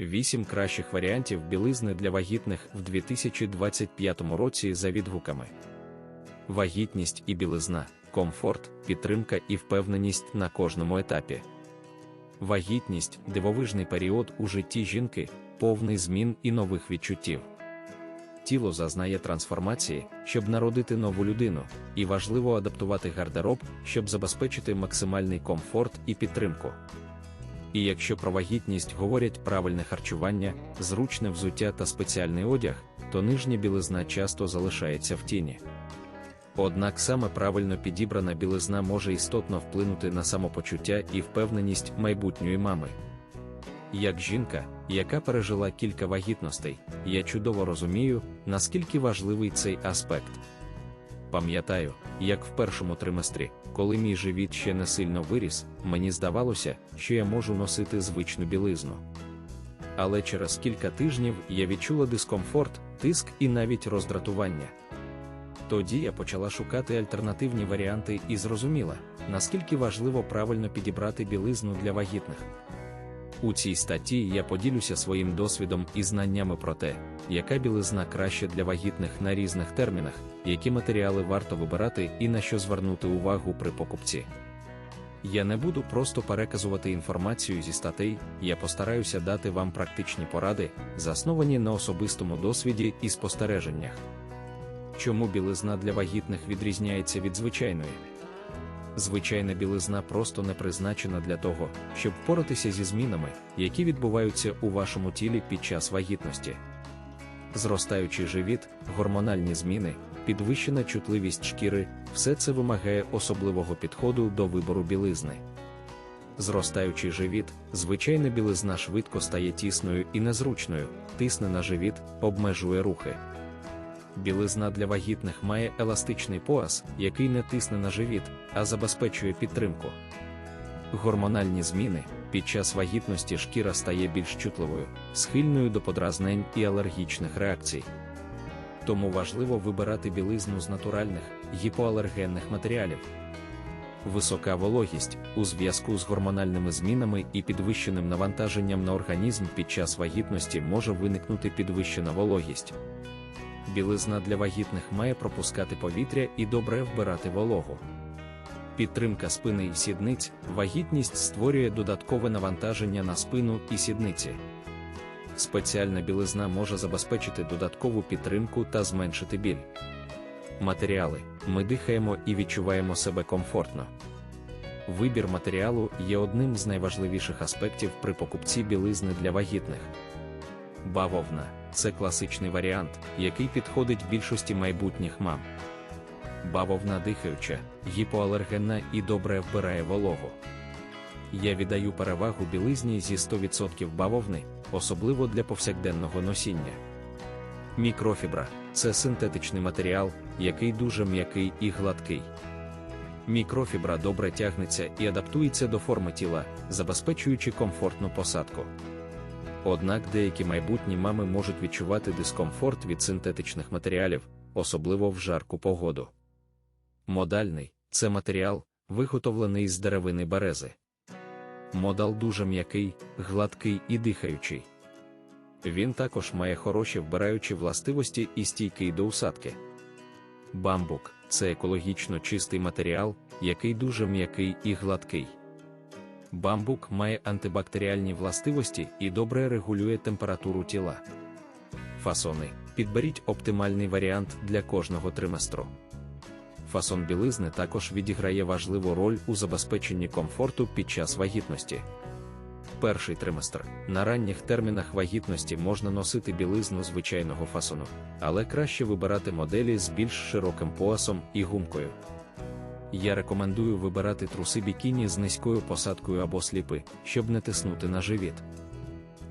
8 кращих варіантів білизни для вагітних в 2025 році за відгуками. Вагітність і білизна, комфорт, підтримка і впевненість на кожному етапі. Вагітність дивовижний період у житті жінки, повний змін і нових відчуттів. Тіло зазнає трансформації, щоб народити нову людину, і важливо адаптувати гардероб, щоб забезпечити максимальний комфорт і підтримку. І якщо про вагітність говорять правильне харчування, зручне взуття та спеціальний одяг, то нижня білизна часто залишається в тіні. Однак саме правильно підібрана білизна може істотно вплинути на самопочуття і впевненість майбутньої мами. Як жінка, яка пережила кілька вагітностей, я чудово розумію, наскільки важливий цей аспект. Пам'ятаю, як в першому триместрі, коли мій живіт ще не сильно виріс, мені здавалося, що я можу носити звичну білизну. Але через кілька тижнів я відчула дискомфорт, тиск і навіть роздратування. Тоді я почала шукати альтернативні варіанти і зрозуміла, наскільки важливо правильно підібрати білизну для вагітних. У цій статті я поділюся своїм досвідом і знаннями про те, яка білизна краще для вагітних на різних термінах, які матеріали варто вибирати і на що звернути увагу при покупці. Я не буду просто переказувати інформацію зі статей, я постараюся дати вам практичні поради, засновані на особистому досвіді і спостереженнях. Чому білизна для вагітних відрізняється від звичайної? Звичайна білизна просто не призначена для того, щоб впоратися зі змінами, які відбуваються у вашому тілі під час вагітності. Зростаючий живіт, гормональні зміни, підвищена чутливість шкіри все це вимагає особливого підходу до вибору білизни. Зростаючий живіт, звичайна білизна швидко стає тісною і незручною, тисне на живіт, обмежує рухи. Білизна для вагітних має еластичний пояс, який не тисне на живіт, а забезпечує підтримку. Гормональні зміни під час вагітності шкіра стає більш чутливою, схильною до подразнень і алергічних реакцій. Тому важливо вибирати білизну з натуральних, гіпоалергенних матеріалів. Висока вологість у зв'язку з гормональними змінами і підвищеним навантаженням на організм під час вагітності може виникнути підвищена вологість білизна для вагітних має пропускати повітря і добре вбирати вологу. Підтримка спини і сідниць, вагітність створює додаткове навантаження на спину і сідниці. Спеціальна білизна може забезпечити додаткову підтримку та зменшити біль. Матеріали ми дихаємо і відчуваємо себе комфортно. Вибір матеріалу є одним з найважливіших аспектів при покупці білизни для вагітних. Бавовна це класичний варіант, який підходить більшості майбутніх мам. Бавовна дихаюча, гіпоалергенна і добре вбирає вологу. Я віддаю перевагу білизні зі 100% бавовни, особливо для повсякденного носіння. Мікрофібра це синтетичний матеріал, який дуже м'який і гладкий. Мікрофібра добре тягнеться і адаптується до форми тіла, забезпечуючи комфортну посадку. Однак деякі майбутні мами можуть відчувати дискомфорт від синтетичних матеріалів, особливо в жарку погоду. Модальний це матеріал, виготовлений з деревини берези. Модал дуже м'який, гладкий і дихаючий. Він також має хороші вбираючі властивості і стійкий до усадки. Бамбук це екологічно чистий матеріал, який дуже м'який і гладкий. Бамбук має антибактеріальні властивості і добре регулює температуру тіла. Фасони. Підберіть оптимальний варіант для кожного триместру. Фасон білизни також відіграє важливу роль у забезпеченні комфорту під час вагітності. Перший триместр. На ранніх термінах вагітності можна носити білизну звичайного фасону, але краще вибирати моделі з більш широким поясом і гумкою. Я рекомендую вибирати труси бікіні з низькою посадкою або сліпи, щоб не тиснути на живіт.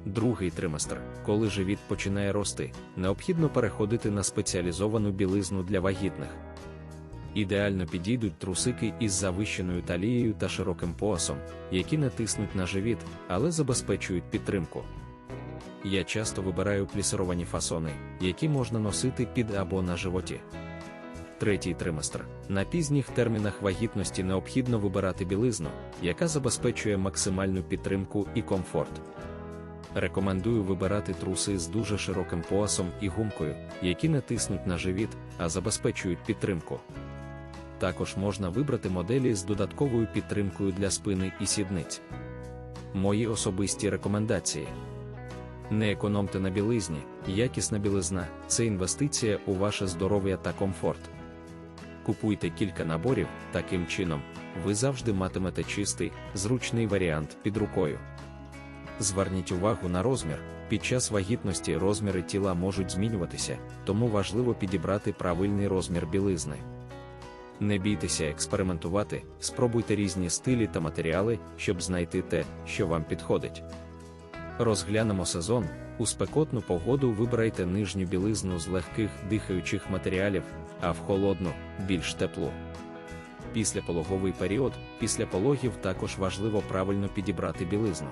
Другий триместр, коли живіт починає рости, необхідно переходити на спеціалізовану білизну для вагітних. Ідеально підійдуть трусики із завищеною талією та широким поясом, які не тиснуть на живіт, але забезпечують підтримку. Я часто вибираю плісировані фасони, які можна носити під або на животі третій триместр. На пізніх термінах вагітності необхідно вибирати білизну, яка забезпечує максимальну підтримку і комфорт. Рекомендую вибирати труси з дуже широким поясом і гумкою, які не тиснуть на живіт, а забезпечують підтримку. Також можна вибрати моделі з додатковою підтримкою для спини і сідниць. Мої особисті рекомендації. Не економте на білизні, якісна білизна це інвестиція у ваше здоров'я та комфорт. Купуйте кілька наборів, таким чином, ви завжди матимете чистий, зручний варіант під рукою. Зверніть увагу на розмір. Під час вагітності розміри тіла можуть змінюватися, тому важливо підібрати правильний розмір білизни. Не бійтеся експериментувати, спробуйте різні стилі та матеріали, щоб знайти те, що вам підходить. Розглянемо сезон. У спекотну погоду вибирайте нижню білизну з легких дихаючих матеріалів, а в холодну більш теплу. Післяпологовий період, після пологів також важливо правильно підібрати білизну.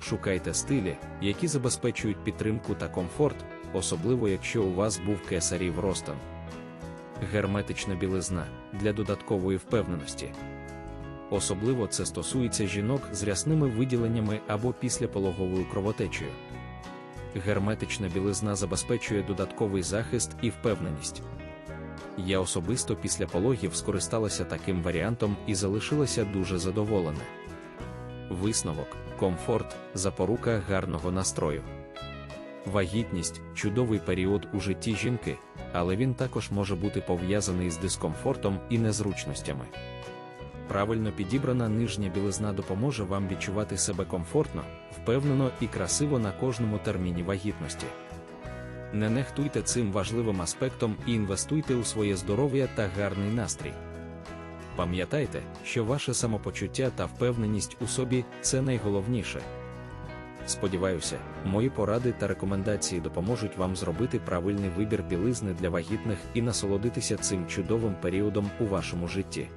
Шукайте стилі, які забезпечують підтримку та комфорт, особливо якщо у вас був кесарів ростан. Герметична білизна для додаткової впевненості. Особливо це стосується жінок з рясними виділеннями або післяпологовою кровотечею. Герметична білизна забезпечує додатковий захист і впевненість. Я особисто після пологів скористалася таким варіантом і залишилася дуже задоволена. Висновок, комфорт, запорука гарного настрою. Вагітність чудовий період у житті жінки, але він також може бути пов'язаний з дискомфортом і незручностями. Правильно підібрана нижня білизна допоможе вам відчувати себе комфортно, впевнено і красиво на кожному терміні вагітності. Не нехтуйте цим важливим аспектом і інвестуйте у своє здоров'я та гарний настрій. Пам'ятайте, що ваше самопочуття та впевненість у собі це найголовніше. Сподіваюся, мої поради та рекомендації допоможуть вам зробити правильний вибір білизни для вагітних і насолодитися цим чудовим періодом у вашому житті.